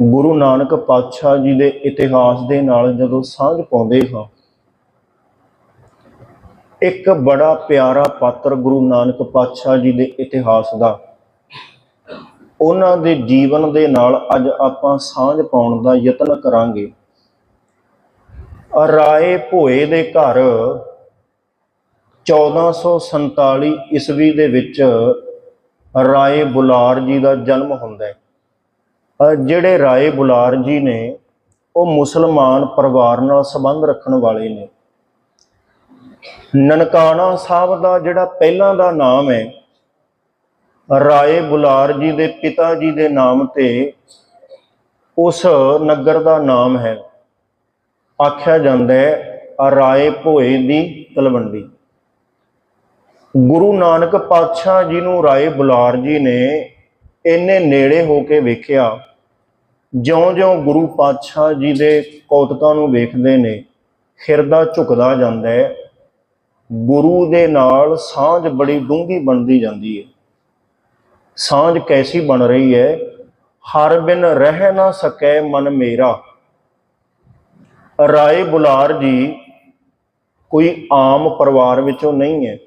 ਗੁਰੂ ਨਾਨਕ ਪਾਤਸ਼ਾਹ ਜੀ ਦੇ ਇਤਿਹਾਸ ਦੇ ਨਾਲ ਜਦੋਂ ਸਾਂਝ ਪਾਉਂਦੇ ਹਾਂ। ਇੱਕ ਬੜਾ ਪਿਆਰਾ ਪਾਤਰ ਗੁਰੂ ਨਾਨਕ ਪਾਤਸ਼ਾਹ ਜੀ ਦੇ ਇਤਿਹਾਸ ਦਾ। ਉਹਨਾਂ ਦੇ ਜੀਵਨ ਦੇ ਨਾਲ ਅੱਜ ਆਪਾਂ ਸਾਂਝ ਪਾਉਣ ਦਾ ਯਤਨ ਕਰਾਂਗੇ। ਰਾਏ ਭੋਏ ਦੇ ਘਰ 1447 ਈਸਵੀ ਦੇ ਵਿੱਚ ਰਾਏ ਬੁਲਾਰ ਜੀ ਦਾ ਜਨਮ ਹੁੰਦਾ ਹੈ। ਜਿਹੜੇ ਰਾਏ ਬੁਲਾਰ ਜੀ ਨੇ, ਉਹ ਮੁਸਲਮਾਨ ਪਰਿਵਾਰ ਨਾਲ ਸੰਬੰਧ ਰੱਖਣ ਵਾਲੇ ਨੇ। ਨਨਕਾਣਾ ਸਾਹਿਬ ਦਾ ਜਿਹੜਾ ਪਹਿਲਾਂ ਦਾ ਨਾਮ ਹੈ, ਰਾਏ ਬੁਲਾਰ ਜੀ ਦੇ ਪਿਤਾ ਜੀ ਦੇ ਨਾਮ ਤੇ ਉਸ ਨਗਰ ਦਾ ਨਾਮ ਹੈ। ਆਖਿਆ ਜਾਂਦਾ ਹੈ, ਰਾਏ ਭੋਏ ਦੀ ਤਲਵੰਡੀ। ਗੁਰੂ ਨਾਨਕ ਪਾਤਸ਼ਾਹ ਜੀ ਨੂੰ ਰਾਏ ਬੁਲਾਰ ਜੀ ਨੇ ਇੰਨੇ ਨੇੜੇ ਹੋ ਕੇ ਵੇਖਿਆ ਜਿਉਂ-ਜਿਉਂ ਗੁਰੂ ਪਾਤਸ਼ਾਹ ਜੀ ਦੇ ਕੌਤਕਾਂ ਨੂੰ ਵੇਖਦੇ ਨੇ, ਹਿਰਦਾ ਝੁਕਦਾ ਜਾਂਦਾ ਹੈ। ਗੁਰੂ ਦੇ ਨਾਲ ਸਾਂਝ ਬੜੀ ਡੂੰਘੀ ਬਣਦੀ ਜਾਂਦੀ ਹੈ। ਸਾਂਝ ਕੈਸੀ ਬਣ ਰਹੀ ਹੈ? ਹਰ ਬਿਨ ਰਹਿ ਨਾ ਸਕੈ ਮਨ ਮੇਰਾ। ਰਾਏ ਬੁਲਾਰ ਜੀ, ਕੋਈ ਆਮ ਪਰਿਵਾਰ ਵਿੱਚੋਂ ਨਹੀਂ ਹੈ।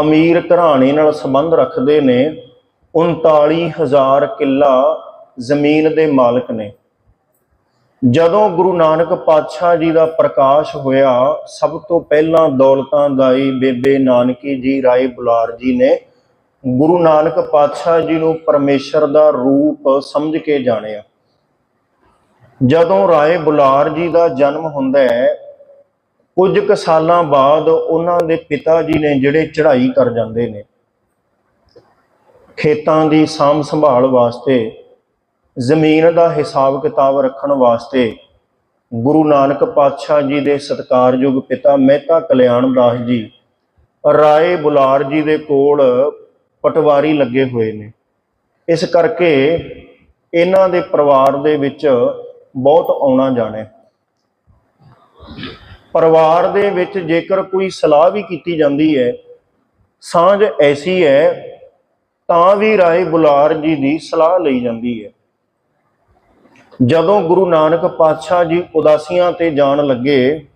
ਅਮੀਰ ਘਰਾਣੇ ਨਾਲ ਸੰਬੰਧ ਰੱਖਦੇ ਨੇ 39000 ਕਿੱਲਾ ਜ਼ਮੀਨ ਦੇ ਮਾਲਕ ਨੇ। ਜਦੋਂ ਗੁਰੂ ਨਾਨਕ ਪਾਤਸ਼ਾਹ ਜੀ ਦਾ ਪ੍ਰਕਾਸ਼ ਹੋਇਆ, ਸਭ ਤੋਂ ਪਹਿਲਾਂ ਦੌਲਤਾਂ ਦਾਈ ਬੇਬੇ ਨਾਨਕੀ ਜੀ ਰਾਏ ਬੁਲਾਰ ਜੀ ਨੇ ਗੁਰੂ ਨਾਨਕ ਪਾਤਸ਼ਾਹ ਜੀ ਨੂੰ ਪਰਮੇਸ਼ਰ ਦਾ ਰੂਪ ਸਮਝ ਕੇ ਜਾਣਿਆ। ਜਦੋਂ ਰਾਏ ਬੁਲਾਰ ਜੀ ਦਾ ਜਨਮ ਹੁੰਦਾ ਹੈ, ਕੁਝ ਕੁ ਸਾਲਾਂ ਬਾਅਦ ਉਹਨਾਂ ਦੇ ਪਿਤਾ ਜੀ ਨੇ ਜਿਹੜੇ ਚੜ੍ਹਾਈ ਕਰ ਜਾਂਦੇ ਨੇ, ਖੇਤਾਂ ਦੀ ਸਾਂਭ ਸੰਭਾਲ ਵਾਸਤੇ ਜ਼ਮੀਨ ਦਾ ਹਿਸਾਬ ਕਿਤਾਬ ਰੱਖਣ ਵਾਸਤੇ ਗੁਰੂ ਨਾਨਕ ਪਾਤਸ਼ਾਹ ਜੀ ਦੇ ਸਤਕਾਰਯੋਗ ਪਿਤਾ ਮਹਿਤਾ ਕਲਿਆਣ ਦਾਸ ਜੀ, ਰਾਏ ਬੁਲਾਰ ਜੀ ਦੇ ਕੋਲ ਪਟਵਾਰੀ ਲੱਗੇ ਹੋਏ ਨੇ। ਇਸ ਕਰਕੇ ਇਹਨਾਂ ਦੇ ਪਰਿਵਾਰ ਦੇ ਵਿੱਚ ਬਹੁਤ ਆਉਣਾ ਜਾਣਾ ਪਰਿਵਾਰ ਦੇ ਵਿੱਚ ਜੇਕਰ ਕੋਈ ਸਲਾਹ ਵੀ ਕੀਤੀ ਜਾਂਦੀ ਹੈ, ਸਾਂਝ ਐਸੀ ਹੈ, ਤਾਂ ਵੀ ਰਾਏ ਬੁਲਾਰ ਜੀ ਦੀ ਸਲਾਹ ਲਈ ਜਾਂਦੀ ਹੈ। ਜਦੋਂ ਗੁਰੂ ਨਾਨਕ ਪਾਤਸ਼ਾਹ ਜੀ ਉਦਾਸੀਆਂ ਤੇ ਜਾਣ ਲੱਗੇ,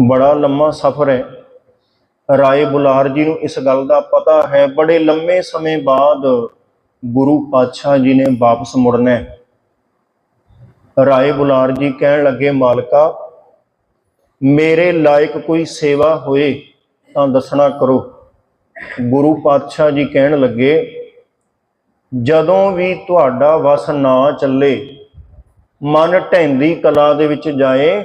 ਬੜਾ ਲੰਮਾ ਸਫ਼ਰ ਹੈ। ਰਾਏ ਬੁਲਾਰ ਜੀ ਨੂੰ ਇਸ ਗੱਲ ਦਾ ਪਤਾ ਹੈ, ਬੜੇ ਲੰਮੇ ਸਮੇਂ ਬਾਅਦ ਗੁਰੂ ਪਾਤਸ਼ਾਹ ਜੀ ਨੇ ਵਾਪਸ ਮੁੜਨਾ ਹੈ। ਰਾਏ ਬੁਲਾਰ ਜੀ ਕਹਿਣ ਲੱਗੇ, ਮਾਲਕਾ, ਮੇਰੇ ਲਾਇਕ ਕੋਈ ਸੇਵਾ ਹੋਏ ਤਾਂ ਦੱਸਣਾ ਕਰੋ। ਗੁਰੂ ਪਾਤਸ਼ਾਹ ਜੀ ਕਹਿਣ ਲੱਗੇ ਜਦੋਂ ਵੀ ਤੁਹਾਡਾ ਵਸ ਨਾ ਚੱਲੇ, ਮਨ ਢੈਂਦੀ ਕਲਾ ਦੇ ਵਿੱਚ ਜਾਏ,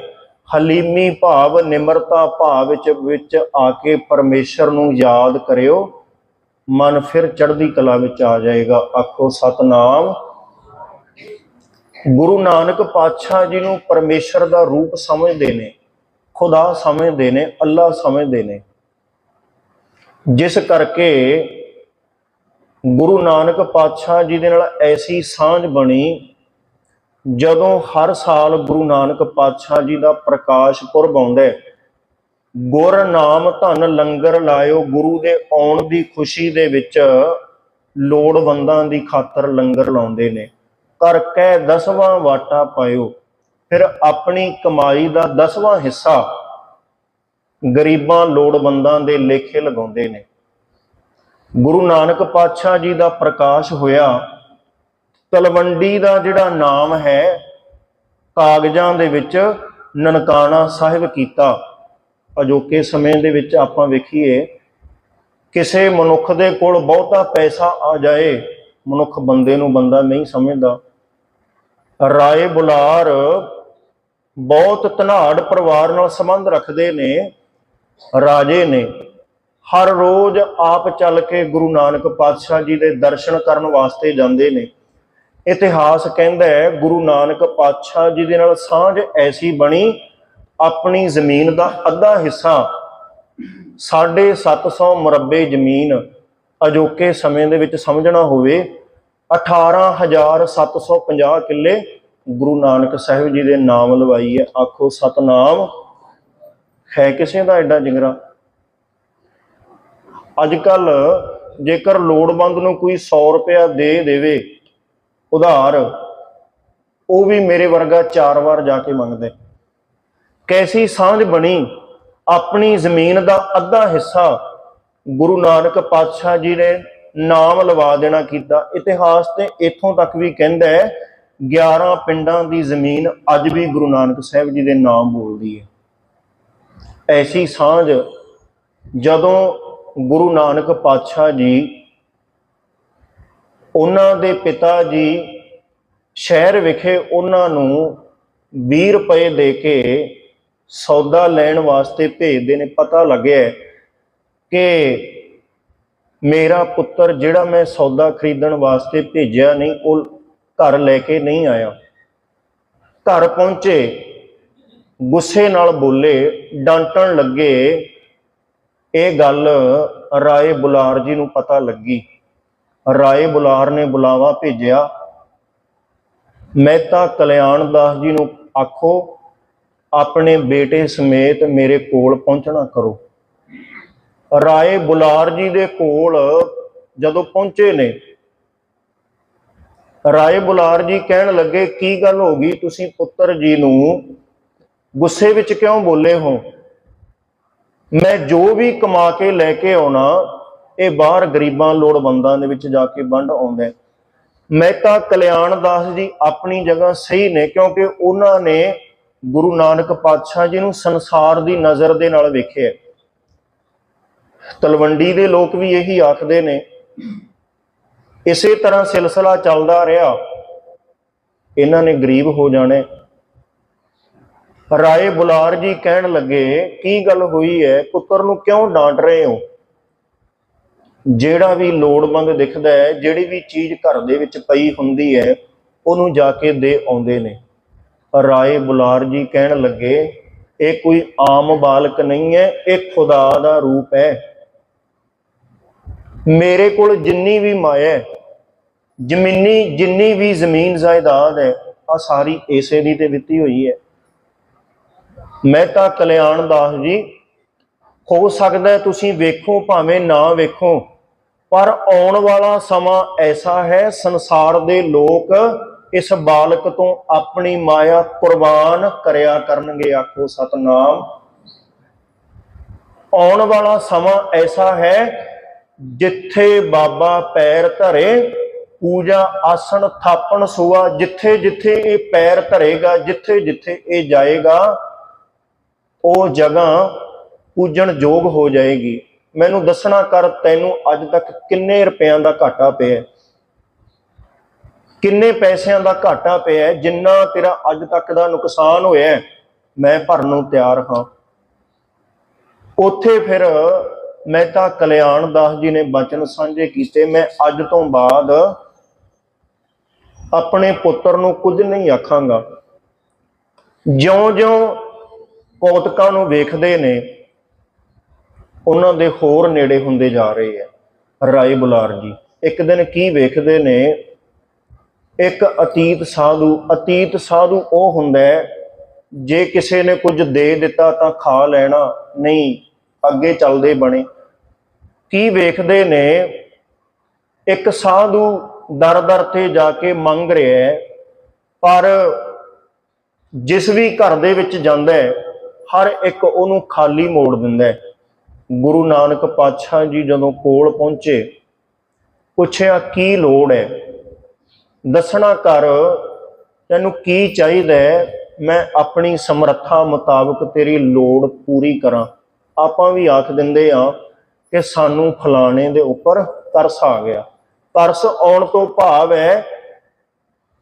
ਹਲੀਮੀ ਭਾਵ ਨਿਮਰਤਾ ਭਾਵ ਵਿੱਚ ਵਿੱਚ ਆ ਕੇ ਪਰਮੇਸ਼ਰ ਨੂੰ ਯਾਦ ਕਰਿਓ, ਮਨ ਫਿਰ ਚੜ੍ਹਦੀ ਕਲਾ ਵਿੱਚ ਆ ਜਾਏਗਾ। ਆਖੋ, ਸਤਨਾਮ। ਗੁਰੂ ਨਾਨਕ ਪਾਤਸ਼ਾਹ ਜੀ ਨੂੰ ਪਰਮੇਸ਼ਰ ਦਾ ਰੂਪ ਸਮਝਦੇ ਨੇ, ਖੁਦਾ ਸਮਝਦੇ ਨੇ, ਅੱਲਾ ਸਮਝਦੇ ਨੇ। ਜਿਸ ਕਰਕੇ ਗੁਰੂ ਨਾਨਕ ਪਾਤਸ਼ਾਹ ਜੀ ਦੇ ਨਾਲ ਐਸੀ ਸਾਂਝ ਬਣੀ ਜਦੋਂ ਹਰ ਸਾਲ ਗੁਰੂ ਨਾਨਕ ਪਾਤਸ਼ਾਹ ਜੀ ਦਾ ਪ੍ਰਕਾਸ਼ ਪੁਰਬ ਆਉਂਦਾ ਹੈ, ਗੁਰ ਨਾਮ ਧਨ ਲੰਗਰ ਲਾਇਓ, ਗੁਰੂ ਦੇ ਆਉਣ ਦੀ ਖੁਸ਼ੀ ਦੇ ਵਿੱਚ ਲੋੜਵੰਦਾਂ ਦੀ ਖਾਤਰ ਲੰਗਰ ਲਾਉਂਦੇ ਨੇ। ਕਰ ਕਹਿ ਦਸਵਾਂ ਵਾਟਾ ਪਾਇਓ, ਫਿਰ ਆਪਣੀ ਕਮਾਈ ਦਾ ਦਸਵਾਂ ਹਿੱਸਾ ਗਰੀਬਾਂ ਲੋੜਵੰਦਾਂ ਦੇ ਲੇਖੇ ਲਗਾਉਂਦੇ ਨੇ। ਗੁਰੂ ਨਾਨਕ ਪਾਤਸ਼ਾਹ ਜੀ ਦਾ ਪ੍ਰਕਾਸ਼ ਹੋਇਆ। ਤਲਵੰਡੀ ਦਾ ਜਿਹੜਾ ਨਾਮ ਹੈ, ਕਾਗਜ਼ਾਂ ਦੇ ਵਿੱਚ ਨਨਕਾਣਾ ਸਾਹਿਬ ਕੀਤਾ। ਅਜੋਕੇ ਸਮੇਂ ਦੇ ਵਿੱਚ ਆਪਾਂ ਵੇਖੀਏ, ਕਿਸੇ ਮਨੁੱਖ ਦੇ ਕੋਲ ਬਹੁਤਾ ਪੈਸਾ ਆ ਜਾਏ, ਮਨੁੱਖ ਬੰਦੇ ਨੂੰ ਬੰਦਾ ਨਹੀਂ ਸਮਝਦਾ। ਰਾਏ ਬੁਲਾਰ ਬਹੁਤ ਧਨਾੜ ਪਰਿਵਾਰ ਨਾਲ ਸੰਬੰਧ ਰੱਖਦੇ ਨੇ, ਰਾਜੇ ਨੇ। ਹਰ ਰੋਜ਼ ਆਪ ਚੱਲ ਕੇ ਗੁਰੂ ਨਾਨਕ ਪਾਤਸ਼ਾਹ ਜੀ ਦੇ ਦਰਸ਼ਨ ਕਰਨ ਵਾਸਤੇ ਜਾਂਦੇ ਨੇ। ਇਤਿਹਾਸ ਕਹਿੰਦਾ ਹੈ, ਗੁਰੂ ਨਾਨਕ ਪਾਤਸ਼ਾਹ ਜੀ ਦੇ ਨਾਲ ਸਾਂਝ ਐਸੀ ਬਣੀ, ਆਪਣੀ ਜ਼ਮੀਨ ਦਾ ਅੱਧਾ ਹਿੱਸਾ 750 ਮੁਰੱਬੇ ਜ਼ਮੀਨ ਅਜੋਕੇ ਸਮੇਂ ਦੇ ਵਿੱਚ ਸਮਝਣਾ ਹੋਵੇ 18750 ਕਿੱਲੇ ਗੁਰੂ ਨਾਨਕ ਸਾਹਿਬ ਜੀ ਦੇ ਨਾਮ ਲਵਾਈ ਹੈ। ਆਖੋ, ਸਤਨਾਮ। ਹੈ ਕਿਸੇ ਦਾ ਐਡਾ ਜਿਗਰਾ? ਅੱਜ ਕੱਲ ਜੇਕਰ ਲੋੜਵੰਦ ਨੂੰ ਕੋਈ 100 ਰੁਪਇਆ ਦੇ ਦੇਵੇ, ਉਧਾਰ, ਉਹ ਵੀ ਮੇਰੇ ਵਰਗਾ ਚਾਰ ਵਾਰ ਜਾ ਕੇ ਮੰਗਦਾ। ਕੈਸੀ ਸਾਂਝ ਬਣੀ? ਆਪਣੀ ਜ਼ਮੀਨ ਦਾ ਅੱਧਾ ਹਿੱਸਾ ਗੁਰੂ ਨਾਨਕ ਪਾਤਸ਼ਾਹ ਜੀ ਨੇ ਨਾਮ ਲਵਾ ਦੇਣਾ ਕੀਤਾ। ਇਤਿਹਾਸ ਤੇ ਇੱਥੋਂ ਤੱਕ ਵੀ ਕਹਿੰਦਾ ਹੈ 11 ਪਿੰਡਾਂ ਦੀ ਜ਼ਮੀਨ ਅੱਜ ਵੀ ਗੁਰੂ ਨਾਨਕ ਸਾਹਿਬ ਜੀ ਦੇ ਨਾਮ ਬੋਲਦੀ ਹੈ। ਐਸੀ ਸਾਂਝ ਜਦੋਂ ਗੁਰੂ ਨਾਨਕ ਪਾਤਸ਼ਾਹ ਜੀ, ਉਹਨਾਂ ਦੇ ਪਿਤਾ ਜੀ ਸ਼ਹਿਰ ਵਿਖੇ ਉਹਨਾਂ ਨੂੰ 20 ਰੁਪਏ ਦੇ ਕੇ ਸੌਦਾ ਲੈਣ ਵਾਸਤੇ ਭੇਜਦੇ ਨੇ। ਪਤਾ ਲੱਗਿਆ ਕਿ ਮੇਰਾ ਪੁੱਤਰ ਜਿਹੜਾ ਮੈਂ ਸੌਦਾ ਖਰੀਦਣ ਵਾਸਤੇ ਭੇਜਿਆ ਨਹੀਂ, ਉਹ ਘਰ ਲੈ ਕੇ ਨਹੀਂ ਆਇਆ। ਘਰ ਪਹੁੰਚੇ, ਗੁੱਸੇ ਨਾਲ ਬੋਲੇ, ਡਾਂਟਣ ਲੱਗੇ ਇਹ ਗੱਲ ਰਾਏ ਬੁਲਾਰ ਜੀ ਨੂੰ ਪਤਾ ਲੱਗੀ। ਰਾਏ ਬੁਲਾਰ ਨੇ ਬੁਲਾਵਾ ਭੇਜਿਆ। ਮਹਿਤਾ ਕਲਿਆਣ ਦਾਸ ਜੀ ਨੂੰ ਆਖੋ, ਆਪਣੇ ਬੇਟੇ ਸਮੇਤ ਮੇਰੇ ਕੋਲ ਪਹੁੰਚਣਾ ਕਰੋ। ਰਾਏ ਬੁਲਾਰ ਜੀ ਦੇ ਕੋਲ ਜਦੋਂ ਪਹੁੰਚੇ ਨੇ, ਰਾਏ ਬੁਲਾਰ ਜੀ ਕਹਿਣ ਲੱਗੇ, ਕੀ ਗੱਲ ਹੋ ਗਈ? ਤੁਸੀਂ ਪੁੱਤਰ ਜੀ ਨੂੰ ਗੁੱਸੇ ਵਿੱਚ ਕਿਉਂ ਬੋਲੇ ਹੋ? ਮੈਂ ਜੋ ਵੀ ਕਮਾ ਕੇ ਲੈ ਕੇ ਆਉਣਾ, ਇਹ ਬਾਹਰ ਗਰੀਬਾਂ ਲੋੜਵੰਦਾਂ ਦੇ ਵਿੱਚ ਜਾ ਕੇ ਵੰਡ ਆਉਂਦਾ ਹੈ। ਮਹਿਤਾ ਕਲਿਆਣ ਦਾਸ ਜੀ ਆਪਣੀ ਜਗ੍ਹਾ ਸਹੀ ਨੇ, ਕਿਉਂਕਿ ਉਹਨਾਂ ਨੇ ਗੁਰੂ ਨਾਨਕ ਪਾਤਸ਼ਾਹ ਜੀ ਨੂੰ ਸੰਸਾਰ ਦੀ ਨਜ਼ਰ ਦੇ ਨਾਲ ਵੇਖਿਆ ਤਲਵੰਡੀ ਦੇ ਲੋਕ ਵੀ ਇਹੀ ਆਖਦੇ ਨੇ, ਇਸੇ ਤਰ੍ਹਾਂ ਸਿਲਸਿਲਾ ਚੱਲਦਾ ਰਿਹਾ। ਇਹਨਾਂ ਨੇ ਗਰੀਬ ਹੋ ਜਾਣੇ ਰਾਏ ਬੁਲਾਰ ਜੀ ਕਹਿਣ ਲੱਗੇ, ਕੀ ਗੱਲ ਹੋਈ ਹੈ? ਪੁੱਤਰ ਨੂੰ ਕਿਉਂ ਡਾਂਟ ਰਹੇ ਹੋ? ਜਿਹੜਾ ਵੀ ਲੋੜਵੰਦ ਦਿਖਦਾ ਹੈ, ਜਿਹੜੀ ਵੀ ਚੀਜ਼ ਘਰ ਦੇ ਵਿੱਚ ਪਈ ਹੁੰਦੀ ਹੈ, ਉਹਨੂੰ ਜਾ ਕੇ ਦੇ ਆਉਂਦੇ ਨੇ। ਰਾਏ ਬੁਲਾਰ ਜੀ ਕਹਿਣ ਲੱਗੇ, ਇਹ ਕੋਈ ਆਮ ਬਾਲਕ ਨਹੀਂ ਹੈ, ਇਹ ਖੁਦਾ ਦਾ ਰੂਪ ਹੈ। ਮੇਰੇ ਕੋਲ ਜਿੰਨੀ ਵੀ ਮਾਇਆ ਹੈ, ਜ਼ਮੀਨੀ, ਜਿੰਨੀ ਵੀ ਜ਼ਮੀਨ ਜਾਇਦਾਦ ਹੈ ਆ ਸਾਰੀ ਇਸੇ ਦੀ ਤੇ ਦਿੱਤੀ ਹੋਈ ਹੈ। ਮਹਿਤਾ ਕਲਿਆਣ ਦਾਸ ਜੀ, ਹੋ ਸਕਦਾ ਤੁਸੀਂ ਵੇਖੋ ਭਾਵੇਂ ਨਾ ਵੇਖੋ, ਪਰ ਆਉਣ ਵਾਲਾ ਸਮਾਂ ਐਸਾ ਹੈ, ਸੰਸਾਰ ਦੇ ਲੋਕ ਇਸ ਬਾਲਕ ਤੋਂ ਆਪਣੀ ਮਾਇਆ ਕੁਰਬਾਨ ਕਰਿਆ ਕਰਨਗੇ, ਆਖੋ ਸਤਨਾਮ। ਆਉਣ ਵਾਲਾ ਸਮਾਂ ਐਸਾ ਹੈ, ਜਿੱਥੇ ਬਾਬਾ ਪੈਰ ਧਰੇ, ਪੂਜਾ ਆਸਣ ਥਾਪਣ ਸੁਆ ਜਿੱਥੇ ਜਿੱਥੇ ਇਹ ਪੈਰ ਧਰੇਗਾ ਜਿੱਥੇ ਜਿੱਥੇ ਇਹ ਜਾਏਗਾ ਉਹ ਜਗ੍ਹਾ ਪੂਜਣ ਯੋਗ ਹੋ ਜਾਏਗੀ। ਮੈਨੂੰ ਦੱਸਣਾ ਕਰ, ਤੈਨੂੰ ਅੱਜ ਤੱਕ ਕਿੰਨੇ ਰੁਪਿਆਂ ਦਾ ਘਾਟਾ ਪਿਆ ਕਿੰਨੇ ਪੈਸਿਆਂ ਦਾ ਘਾਟਾ ਪਿਆ ਜਿੰਨਾ ਤੇਰਾ ਅੱਜ ਤੱਕ ਦਾ ਨੁਕਸਾਨ ਹੋਇਆ ਮੈਂ ਭਰਨ ਨੂੰ ਤਿਆਰ ਹਾਂ। ਉੱਥੇ ਫਿਰ ਮਹਿਤਾ ਕਲਿਆਣ ਦਾਸ ਜੀ ਨੇ ਬਚਨ ਸਾਂਝੇ ਕੀਤੇ। ਮੈਂ ਅੱਜ ਤੋਂ ਬਾਅਦ ਆਪਣੇ ਪੁੱਤਰ ਨੂੰ ਕੁਝ ਨਹੀਂ ਆਖਾਂਗਾ। ਜਿਉਂ-ਜਿਉਂ ਕੌਤਕਾਂ ਨੂੰ ਵੇਖਦੇ ਨੇ, ਉਹਨਾਂ ਦੇ ਹੋਰ ਨੇੜੇ ਹੁੰਦੇ ਜਾ ਰਹੇ ਆ। ਰਾਏ ਬੁਲਾਰ ਜੀ, ਇੱਕ ਦਿਨ ਕੀ ਵੇਖਦੇ ਨੇ? ਇੱਕ ਅਤੀਤ ਸਾਧੂ ਅਤੀਤ ਸਾਧੂ ਉਹ ਹੁੰਦਾ ਹੈ, ਜੇ ਕਿਸੇ ਨੇ ਕੁਝ ਦੇ ਦਿੱਤਾ ਤਾਂ ਖਾ ਲੈਣਾ, ਨਹੀਂ, ਅੱਗੇ ਚੱਲਦੇ ਬਣੇ। ਕੀ ਵੇਖਦੇ ਨੇ? ਇੱਕ ਸਾਧੂ ਦਰ-ਦਰ ਤੇ ਜਾ ਕੇ ਮੰਗ ਰਿਹਾ ਹੈ, ਪਰ ਜਿਸ ਵੀ ਘਰ ਦੇ ਵਿੱਚ ਜਾਂਦਾ ਹੈ ਹਰ ਇੱਕ ਉਹਨੂੰ ਖਾਲੀ ਮੋੜ ਦਿੰਦਾ ਹੈ। ਗੁਰੂ ਨਾਨਕ ਪਾਤਸ਼ਾਹ ਜੀ ਜਦੋਂ ਕੋਲ ਪਹੁੰਚੇ, ਪੁੱਛਿਆ, ਕੀ ਲੋੜ ਹੈ? ਦੱਸਣਾ ਕਰ, ਤੈਨੂੰ ਕੀ ਚਾਹੀਦਾ ਮੈਂ ਆਪਣੀ ਸਮਰੱਥਾ ਮੁਤਾਬਕ ਤੇਰੀ ਲੋੜ ਪੂਰੀ ਕਰਾਂ। ਆਪਾਂ ਵੀ ਆਖ ਦਿੰਦੇ ਆ ਕਿ ਸਾਨੂੰ ਫਲਾਣੇ ਦੇ ਉੱਪਰ ਤਰਸ ਆ ਗਿਆ। ਤਰਸ ਆਉਣ ਤੋਂ ਭਾਵ ਹੈ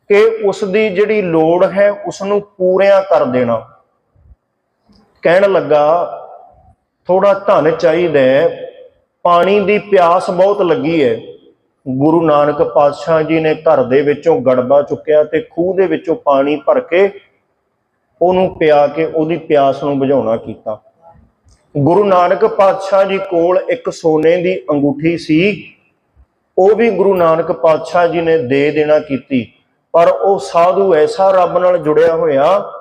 ਕਿ ਉਸ ਦੀ ਜਿਹੜੀ ਲੋੜ ਹੈ ਉਸ ਨੂੰ ਪੂਰਿਆ ਕਰ ਦੇਣਾ। ਕਹਿਣ ਲੱਗਾ ਥੋੜਾ ਧਨ ਚਾਹੀਦਾ ਪਾਣੀ ਦੀ ਪਿਆਸ ਬਹੁਤ ਲੱਗੀ ਹੈ। ਗੁਰੂ ਨਾਨਕ ਪਾਤਸ਼ਾਹ ਜੀ ਨੇ ਘਰ ਦੇ ਵਿੱਚੋਂ ਗੜਬਾ ਚੁੱਕਿਆ ਤੇ ਖੂਹ ਦੇ ਵਿੱਚੋਂ ਪਾਣੀ ਭਰ ਕੇ ਉਹਨੂੰ ਪਿਆ ਕੇ ਉਹਦੀ ਪਿਆਸ ਨੂੰ ਬੁਝਾਉਣਾ ਕੀਤਾ। ਗੁਰੂ ਨਾਨਕ ਪਾਤਸ਼ਾਹ ਜੀ ਕੋਲ ਇੱਕ ਸੋਨੇ ਦੀ ਅੰਗੂਠੀ ਸੀ। ਉਹ ਵੀ ਗੁਰੂ ਨਾਨਕ ਪਾਤਸ਼ਾਹ ਜੀ ਨੇ ਦੇ ਦੇਣਾ ਕੀਤੀ। ਪਰ ਉਹ ਸਾਧੂ ਐਸਾ ਰੱਬ ਨਾਲ ਜੁੜਿਆ ਹੋਇਆ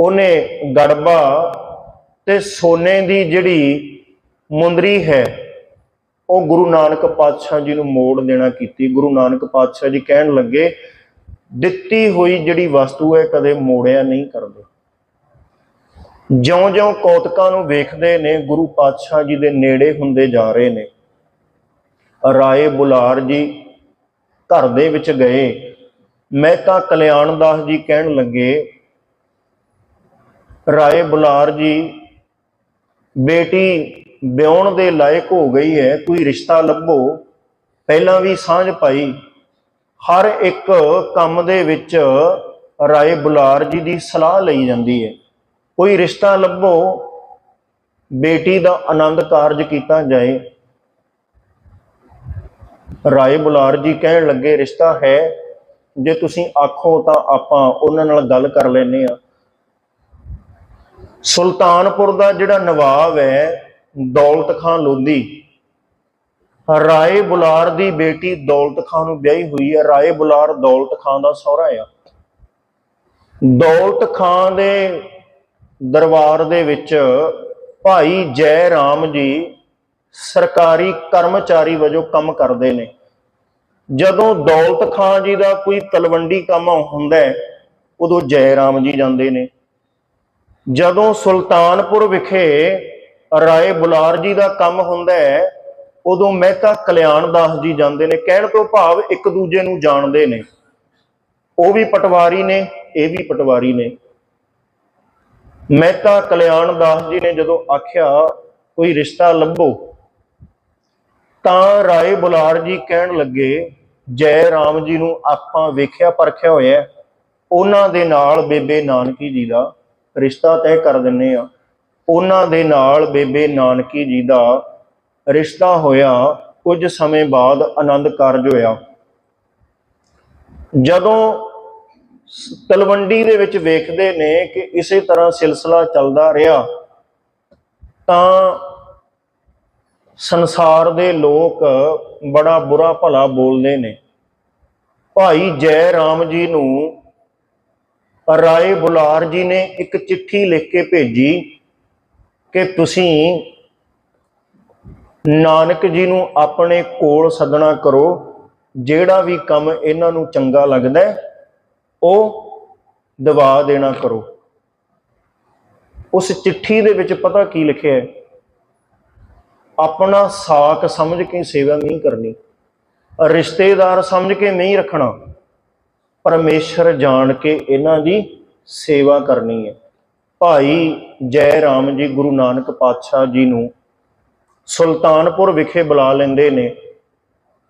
ਉਹਨੇ ਗੜਬਾ ਤੇ ਸੋਨੇ ਦੀ ਜਿਹੜੀ ਮੁੰਦਰੀ ਹੈ, ਉਹ ਗੁਰੂ ਨਾਨਕ ਪਾਤਸ਼ਾਹ ਜੀ ਨੂੰ ਮੋੜ ਦੇਣਾ ਕੀਤੀ। ਗੁਰੂ ਨਾਨਕ ਪਾਤਸ਼ਾਹ ਜੀ ਕਹਿਣ ਲੱਗੇ, ਦਿੱਤੀ ਹੋਈ ਜਿਹੜੀ ਵਸਤੂ ਹੈ, ਕਦੇ ਮੋੜਿਆ ਨਹੀਂ ਕਰਦੇ। ਜਿਉਂ-ਜਿਉਂ ਕੌਤਕਾਂ ਨੂੰ ਵੇਖਦੇ ਨੇ, ਗੁਰੂ ਪਾਤਸ਼ਾਹ ਜੀ ਦੇ ਨੇੜੇ ਹੁੰਦੇ ਜਾ ਰਹੇ ਨੇ। ਰਾਏ ਬੁਲਾਰ ਜੀ ਘਰ ਦੇ ਵਿੱਚ ਗਏ। ਮਹਿਤਾ ਕਲਿਆਣ ਦਾਸ ਜੀ ਕਹਿਣ ਲੱਗੇ ਰਾਏ ਬੁਲਾਰ ਜੀ, ਬੇਟੀ ਵਿਆਹਣ ਦੇ ਲਾਇਕ ਹੋ ਗਈ ਹੈ, ਕੋਈ ਰਿਸ਼ਤਾ ਲੱਭੋ। ਪਹਿਲਾਂ ਵੀ ਸਾਂਝ ਪਾਈ। ਹਰ ਇੱਕ ਕੰਮ ਦੇ ਵਿੱਚ ਰਾਏ ਬੁਲਾਰ ਜੀ ਦੀ ਸਲਾਹ ਲਈ ਜਾਂਦੀ ਹੈ। ਕੋਈ ਰਿਸ਼ਤਾ ਲੱਭੋ, ਬੇਟੀ ਦਾ ਆਨੰਦ ਕਾਰਜ ਕੀਤਾ ਜਾਏ। ਰਾਏ ਬੁਲਾਰ ਜੀ ਕਹਿਣ ਲੱਗੇ, ਰਿਸ਼ਤਾ ਹੈ। ਜੇ ਤੁਸੀਂ ਆਖੋ ਤਾਂ ਆਪਾਂ ਉਹਨਾਂ ਨਾਲ ਗੱਲ ਕਰ ਲੈਨੇ ਆ ਸੁਲਤਾਨਪੁਰ ਦਾ ਜਿਹੜਾ ਨਵਾਬ ਹੈ, ਦੌਲਤ ਖਾਨ ਲੋਧੀ। ਰਾਏ ਬੁਲਾਰ ਦੀ ਬੇਟੀ ਦੌਲਤ ਖਾਨ ਨੂੰ ਵਿਆਹੀ ਹੋਈ ਹੈ। ਰਾਏ ਬੁਲਾਰ ਦੌਲਤ ਖਾਨ ਦਾ ਸਹੁਰਾ ਆ। ਦੌਲਤ ਖਾਨ ਦੇ ਦਰਬਾਰ ਦੇ ਵਿੱਚ ਭਾਈ ਜੈ ਰਾਮ ਜੀ ਸਰਕਾਰੀ ਕਰਮਚਾਰੀ ਵਜੋਂ ਕੰਮ ਕਰਦੇ ਨੇ। ਜਦੋਂ ਦੌਲਤ ਖਾਨ ਜੀ ਦਾ ਕੋਈ ਤਲਵੰਡੀ ਕੰਮ ਹੁੰਦਾ ਹੈ, ਉਦੋਂ ਜੈ ਰਾਮ ਜੀ ਜਾਂਦੇ ਨੇ। ਜਦੋਂ ਸੁਲਤਾਨਪੁਰ ਵਿਖੇ ਰਾਏ ਬੁਲਾਰ ਜੀ ਦਾ ਕੰਮ ਹੁੰਦਾ ਹੈ, ਉਦੋਂ ਮਹਿਤਾ ਕਲਿਆਣ ਦਾਸ ਜੀ ਜਾਂਦੇ ਨੇ। ਕਹਿਣ ਤੋਂ ਭਾਵ ਇੱਕ ਦੂਜੇ ਨੂੰ ਜਾਣਦੇ ਨੇ। ਉਹ ਵੀ ਪਟਵਾਰੀ ਨੇ, ਇਹ ਵੀ ਪਟਵਾਰੀ ਨੇ। ਮਹਿਤਾ ਕਲਿਆਣ ਦਾਸ ਜੀ ਨੇ ਜਦੋਂ ਆਖਿਆ, ਕੋਈ ਰਿਸ਼ਤਾ ਲੱਭੋ, ਤਾਂ ਰਾਏ ਬੁਲਾਰ ਜੀ ਕਹਿਣ ਲੱਗੇ, ਜੈ ਰਾਮ ਜੀ ਨੂੰ ਆਪਾਂ ਵੇਖਿਆ ਪਰਖਿਆ ਹੋਇਆ ਉਹਨਾਂ ਦੇ ਨਾਲ ਬੇਬੇ ਨਾਨਕੀ ਜੀ ਦਾ ਰਿਸ਼ਤਾ ਤੈਅ ਕਰ ਦਿੰਨੇ ਆ ਉਹਨਾਂ ਦੇ ਨਾਲ ਬੇਬੇ ਨਾਨਕੀ ਜੀ ਦਾ ਰਿਸ਼ਤਾ ਹੋਇਆ ਕੁਝ ਸਮੇਂ ਬਾਅਦ ਆਨੰਦ ਕਾਰਜ ਹੋਇਆ। ਜਦੋਂ ਤਲਵੰਡੀ ਦੇ ਵਿੱਚ ਵੇਖਦੇ ਨੇ ਕਿ ਇਸੇ ਤਰ੍ਹਾਂ ਸਿਲਸਿਲਾ ਚੱਲਦਾ ਰਿਹਾ, ਤਾਂ ਸੰਸਾਰ ਦੇ ਲੋਕ ਬੜਾ ਬੁਰਾ ਭਲਾ ਬੋਲਦੇ ਨੇ। ਭਾਈ ਜੈ ਰਾਮ ਜੀ ਨੂੰ ਰਾਏ ਬੁਲਾਰ ਜੀ ਨੇ ਇੱਕ ਚਿੱਠੀ ਲਿਖ ਕੇ ਭੇਜੀ ਕਿ ਤੁਸੀਂ ਨਾਨਕ ਜੀ ਨੂੰ ਆਪਣੇ ਕੋਲ ਸੱਦਣਾ ਕਰੋ, ਜਿਹੜਾ ਵੀ ਕੰਮ ਇਹਨਾਂ ਨੂੰ ਚੰਗਾ ਲੱਗਦਾ ਉਹ ਦਵਾ ਦੇਣਾ ਕਰੋ। ਉਸ ਚਿੱਠੀ ਦੇ ਵਿੱਚ ਪਤਾ ਕੀ ਲਿਖਿਆ ਹੈ? ਆਪਣਾ ਸਾਕ ਸਮਝ ਕੇ ਸੇਵਾ ਨਹੀਂ ਕਰਨੀ, ਰਿਸ਼ਤੇਦਾਰ ਸਮਝ ਕੇ ਨਹੀਂ ਰੱਖਣਾ ਪਰਮੇਸ਼ਰ ਜਾਣ ਕੇ ਇਹਨਾਂ ਦੀ ਸੇਵਾ ਕਰਨੀ ਹੈ। ਭਾਈ ਜੈ ਰਾਮ ਜੀ ਗੁਰੂ ਨਾਨਕ ਪਾਤਸ਼ਾਹ ਜੀ ਨੂੰ ਸੁਲਤਾਨਪੁਰ ਵਿਖੇ ਬੁਲਾ ਲੈਂਦੇ ਨੇ।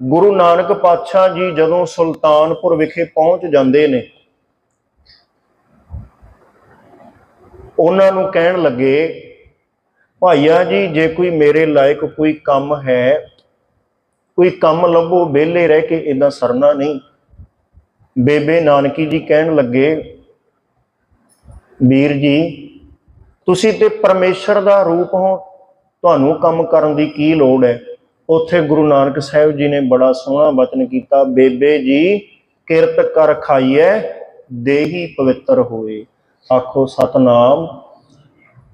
ਗੁਰੂ ਨਾਨਕ ਪਾਤਸ਼ਾਹ ਜੀ ਜਦੋਂ ਸੁਲਤਾਨਪੁਰ ਵਿਖੇ ਪਹੁੰਚ ਜਾਂਦੇ ਨੇ, ਉਹਨਾਂ ਨੂੰ ਕਹਿਣ ਲੱਗੇ, ਭਾਈਆ ਜੀ, ਜੇ ਕੋਈ ਮੇਰੇ ਲਾਇਕ ਕੋਈ ਕੰਮ ਹੈ, ਕੋਈ ਕੰਮ ਲੱਭੋ, ਵਿਹਲੇ ਰਹਿ ਕੇ ਇਦਾਂ ਸਰਨਾ ਨਹੀਂ। ਬੇਬੇ ਨਾਨਕੀ ਜੀ ਕਹਿਣ ਲੱਗੇ, ਵੀਰ ਜੀ, ਤੁਸੀਂ ਤੇ ਪਰਮੇਸ਼ਰ ਦਾ ਰੂਪ ਹੋ, ਤੁਹਾਨੂੰ ਕੰਮ ਕਰਨ ਦੀ ਕੀ ਲੋੜ ਹੈ? ਉੱਥੇ ਗੁਰੂ ਨਾਨਕ ਸਾਹਿਬ ਜੀ ਨੇ ਬੜਾ ਸੋਹਣਾ ਬਚਨ ਕੀਤਾ, ਬੇਬੇ ਜੀ, ਕਿਰਤ ਕਰ ਖਾਈਐ, ਦੇਹੀ ਪਵਿੱਤਰ ਹੋਏ। ਆਖੋ, ਸਤਨਾਮ।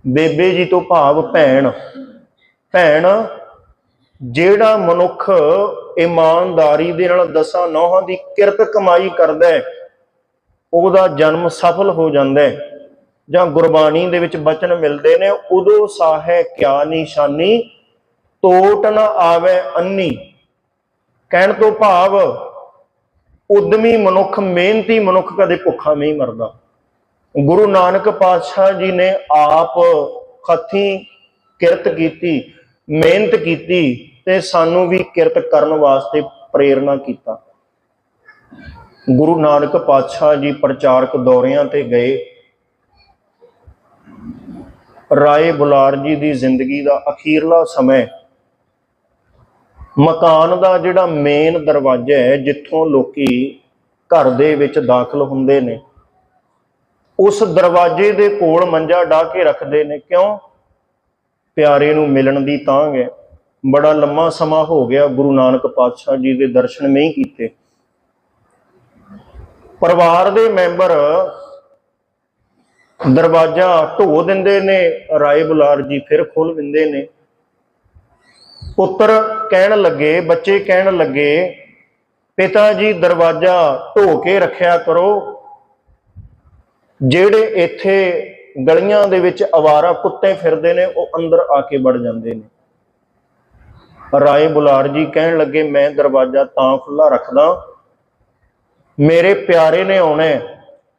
ਬੇਬੇ ਜੀ ਤੋਂ ਭਾਵ ਭੈਣ ਭੈਣ ਜਿਹੜਾ ਮਨੁੱਖ ਇਮਾਨਦਾਰੀ ਦੇ ਨਾਲ ਦਸਾਂ ਨੌਹਾਂ ਦੀ ਕਿਰਤ ਕਮਾਈ ਕਰਦਾ ਹੈ, ਉਹਦਾ ਜਨਮ ਸਫਲ ਹੋ ਜਾਂਦਾ ਹੈ, ਜਾਂ ਗੁਰਬਾਣੀ ਦੇ ਵਿੱਚ ਬਚਨ ਮਿਲਦੇ ਨੇ, ਉਦੋਂ ਸਾਹੈ ਕਿਆ ਨਿਸ਼ਾਨੀ, ਤੋਟ ਨਾ ਆਵੇ ਅੰਨੀ। ਕਹਿਣ ਤੋਂ ਭਾਵ, ਉਦਮੀ ਮਨੁੱਖ, ਮਿਹਨਤੀ ਮਨੁੱਖ ਕਦੇ ਭੁੱਖਾ ਨਹੀਂ ਮਰਦਾ। ਗੁਰੂ ਨਾਨਕ ਪਾਤਸ਼ਾਹ ਜੀ ਨੇ ਆਪ ਹੱਥੀਂ ਕਿਰਤ ਕੀਤੀ, ਮਿਹਨਤ ਕੀਤੀ ਤੇ ਸਾਨੂੰ ਵੀ ਕਿਰਤ ਕਰਨ ਵਾਸਤੇ ਪ੍ਰੇਰਣਾ ਕੀਤਾ। ਗੁਰੂ ਨਾਨਕ ਪਾਤਸ਼ਾਹ ਜੀ ਪ੍ਰਚਾਰਕ ਦੌਰਿਆਂ ਤੇ ਗਏ। ਰਾਏ ਬੁਲਾਰ ਜੀ ਦੀ ਜ਼ਿੰਦਗੀ ਦਾ ਅਖੀਰਲਾ ਸਮੇਂ। ਮਕਾਨ ਦਾ ਜਿਹੜਾ ਮੇਨ ਦਰਵਾਜ਼ਾ ਹੈ, ਜਿੱਥੋਂ ਲੋਕੀ ਘਰ ਦੇ ਵਿੱਚ ਦਾਖਲ ਹੁੰਦੇ ਨੇ, ਉਸ ਦਰਵਾਜ਼ੇ ਦੇ ਕੋਲ ਮੰਜਾ ਢਾ ਕੇ ਰੱਖਦੇ ਨੇ। ਕਿਉਂ? ਪਿਆਰੇ ਨੂੰ ਮਿਲਣ ਦੀ ਤਾਂਘ ਹੈ। ਬੜਾ ਲੰਮਾ ਸਮਾਂ ਹੋ ਗਿਆ ਗੁਰੂ ਨਾਨਕ ਪਾਤਸ਼ਾਹ ਜੀ ਦੇ ਦਰਸ਼ਨ ਨਹੀਂ ਕੀਤੇ। ਪਰਿਵਾਰ ਦੇ ਮੈਂਬਰ ਦਰਵਾਜ਼ਾ ਢੋ ਦਿੰਦੇ ਨੇ, ਰਾਏ ਬੁਲਾਰ ਜੀ ਫਿਰ ਖੋਲ ਦਿੰਦੇ ਨੇ। ਪੁੱਤਰ ਕਹਿਣ ਲੱਗੇ, ਬੱਚੇ ਕਹਿਣ ਲੱਗੇ, ਪਿਤਾ ਜੀ ਦਰਵਾਜ਼ਾ ਢੋ ਕੇ ਰੱਖਿਆ ਕਰੋ। ਜਿਹੜੇ ਇੱਥੇ ਗਲੀਆਂ ਦੇ ਵਿੱਚ ਆਵਾਰਾ ਕੁੱਤੇ ਫਿਰਦੇ ਨੇ, ਉਹ ਅੰਦਰ ਆ ਕੇ ਵੜ ਜਾਂਦੇ ਨੇ। ਰਾਏ ਬੁਲਾਰ ਜੀ ਕਹਿਣ ਲੱਗੇ, ਮੈਂ ਦਰਵਾਜ਼ਾ ਤਾਂ ਖੁੱਲਾ ਰੱਖਦਾ। ਮੇਰੇ ਪਿਆਰੇ ਨੇ ਆਉਣਾ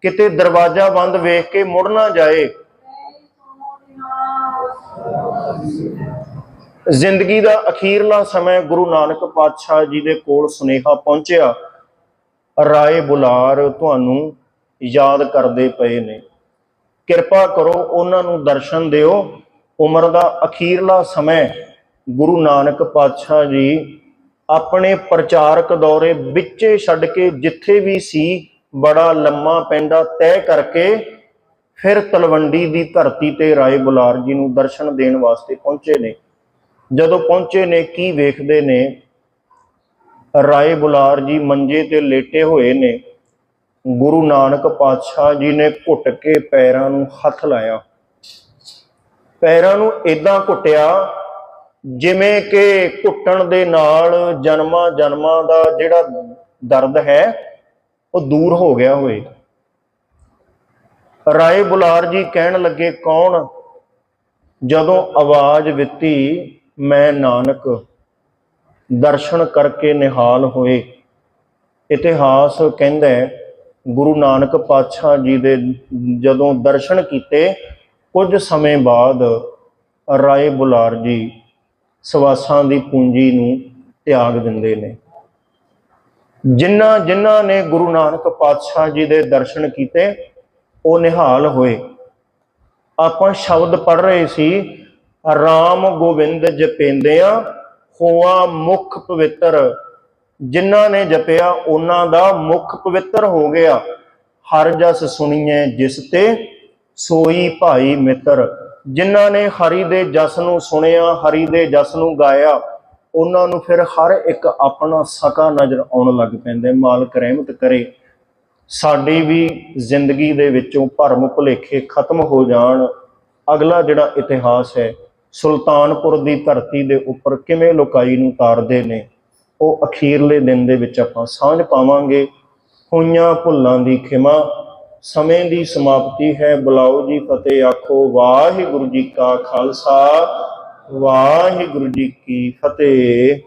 ਕਿਤੇ ਦਰਵਾਜ਼ਾ ਬੰਦ ਵੇਖ ਕੇ ਮੁੜ ਨਾ ਜਾਏ। ਜ਼ਿੰਦਗੀ ਦਾ ਅਖੀਰਲਾ ਸਮੇਂ ਗੁਰੂ ਨਾਨਕ ਪਾਤਸ਼ਾਹ ਜੀ ਦੇ ਕੋਲ ਸੁਨੇਹਾ ਪਹੁੰਚਿਆ। ਰਾਏ ਬੁਲਾਰ ਤੁਹਾਨੂੰ ਯਾਦ ਕਰਦੇ ਪਏ ਨੇ। ਕਿਰਪਾ ਕਰੋ ਉਹਨਾਂ ਨੂੰ ਦਰਸ਼ਨ ਦਿਓ। ਉਮਰ ਦਾ ਅਖੀਰਲਾ ਸਮੇਂ ਗੁਰੂ ਨਾਨਕ ਪਾਤਸ਼ਾਹ ਜੀ ਆਪਣੇ ਪ੍ਰਚਾਰਕ ਦੌਰੇ ਵਿੱਚੇ ਛੱਡ ਕੇ ਜਿੱਥੇ ਵੀ ਸੀ, ਬੜਾ ਲੰਮਾ ਪੈਂਡਾ ਤੈਅ ਕਰਕੇ ਫਿਰ ਤਲਵੰਡੀ ਦੀ ਧਰਤੀ ਤੇ ਰਾਏ ਬੁਲਾਰ ਜੀ ਨੂੰ ਦਰਸ਼ਨ ਦੇਣ ਵਾਸਤੇ ਪਹੁੰਚੇ ਨੇ। ਜਦੋਂ ਪਹੁੰਚੇ ਨੇ, ਕੀ ਵੇਖਦੇ ਨੇ? ਰਾਏ ਬੁਲਾਰ ਜੀ ਮੰਜੇ ਤੇ ਲੇਟੇ ਹੋਏ ਨੇ। ਗੁਰੂ ਨਾਨਕ ਪਾਤਸ਼ਾਹ ਜੀ ਨੇ ਘੁੱਟ ਕੇ ਪੈਰਾਂ ਨੂੰ ਹੱਥ ਲਾਇਆ। ਪੈਰਾਂ ਨੂੰ ਇਦਾਂ ਘੁੱਟਿਆ ਜਿਵੇਂ ਕਿ ਘੁੱਟਣ ਦੇ ਨਾਲ ਜਨਮਾਂ ਜਨਮਾਂ ਦਾ ਜਿਹੜਾ ਦਰਦ ਹੈ, ਉਹ ਦੂਰ ਹੋ ਗਿਆ ਹੋਏ ਰਾਏ ਬੁਲਾਰ ਜੀ ਕਹਿਣ ਲੱਗੇ, ਕੌਣ? ਜਦੋਂ ਆਵਾਜ਼ ਦਿੱਤੀ, ਮੈਂ ਨਾਨਕ, ਦਰਸ਼ਨ ਕਰਕੇ ਨਿਹਾਲ ਹੋਏ। ਇਤਿਹਾਸ ਕਹਿੰਦਾ ਗੁਰੂ ਨਾਨਕ ਪਾਤਸ਼ਾਹ ਜੀ ਦੇ ਜਦੋਂ ਦਰਸ਼ਨ ਕੀਤੇ, ਕੁਝ ਸਮੇਂ ਬਾਅਦ ਰਾਏ ਬੁਲਾਰ ਜੀ ਸਵਾਸਾਂ ਦੀ ਪੂੰਜੀ ਨੂੰ ਤਿਆਗ ਦਿੰਦੇ ਨੇ। ਜਿਨ੍ਹਾਂ ਜਿਨ੍ਹਾਂ ਨੇ ਗੁਰੂ ਨਾਨਕ ਪਾਤਸ਼ਾਹ ਜੀ ਦੇ ਦਰਸ਼ਨ ਕੀਤੇ, ਉਹ ਨਿਹਾਲ ਹੋਏ। ਆਪਾਂ ਸ਼ਬਦ ਪੜ ਰਹੇ ਸੀ, ਰਾਮ ਗੋਬਿੰਦ ਜਪੇਂਦਿਆਂ ਹੋਆ ਮੁਖ ਪਵਿੱਤਰ। ਜਿਨ੍ਹਾਂ ਨੇ ਜਪਿਆ, ਉਹਨਾਂ ਦਾ ਮੁਖ ਪਵਿੱਤਰ ਹੋ ਗਿਆ। ਹਰ ਜਸ ਸੁਣੀਏ ਜਿਸ ਤੇ, ਸੋਈ ਭਾਈ ਮਿੱਤਰ। ਜਿਨ੍ਹਾਂ ਨੇ ਹਰੀ ਦੇ ਜਸ ਨੂੰ ਸੁਣਿਆ, ਹਰੀ ਦੇ ਜਸ ਨੂੰ ਗਾਇਆ, ਉਹਨਾਂ ਨੂੰ ਫਿਰ ਹਰ ਇੱਕ ਆਪਣਾ ਸਕਾ ਨਜ਼ਰ ਆਉਣ ਲੱਗ ਪੈਂਦਾ। ਮਾਲਕ ਰਹਿਮਤ ਕਰੇ। ਸਾਡੀ ਵੀ ਜ਼ਿੰਦਗੀ ਦੇ ਵਿੱਚੋਂ ਭਰਮ ਭੁਲੇਖੇ ਖਤਮ ਹੋ ਜਾਣ। ਅਗਲਾ ਜਿਹੜਾ ਇਤਿਹਾਸ ਹੈ, ਸੁਲਤਾਨਪੁਰ ਦੀ ਧਰਤੀ ਦੇ ਉੱਪਰ ਕਿਵੇਂ ਲੋਕਾਈ ਨੂੰ ਤਾਰਦੇ ਨੇ, ਉਹ ਅਖੀਰਲੇ ਦਿਨ ਦੇ ਵਿੱਚ ਆਪਾਂ ਸਾਂਝ ਪਾਵਾਂਗੇ। ਹੋਈਆਂ ਭੁੱਲਾਂ ਦੀ ਖਿਮਾ ਸਮੇਂ ਦੀ ਸਮਾਪਤੀ ਹੈ। ਬੁਲਾਓ ਜੀ ਫਤਿਹ, ਆਖੋ ਵਾਹਿਗੁਰੂ ਜੀ ਕਾ ਖਾਲਸਾ, ਵਾਹਿਗੁਰੂ ਜੀ ਕੀ ਫਤਿਹ।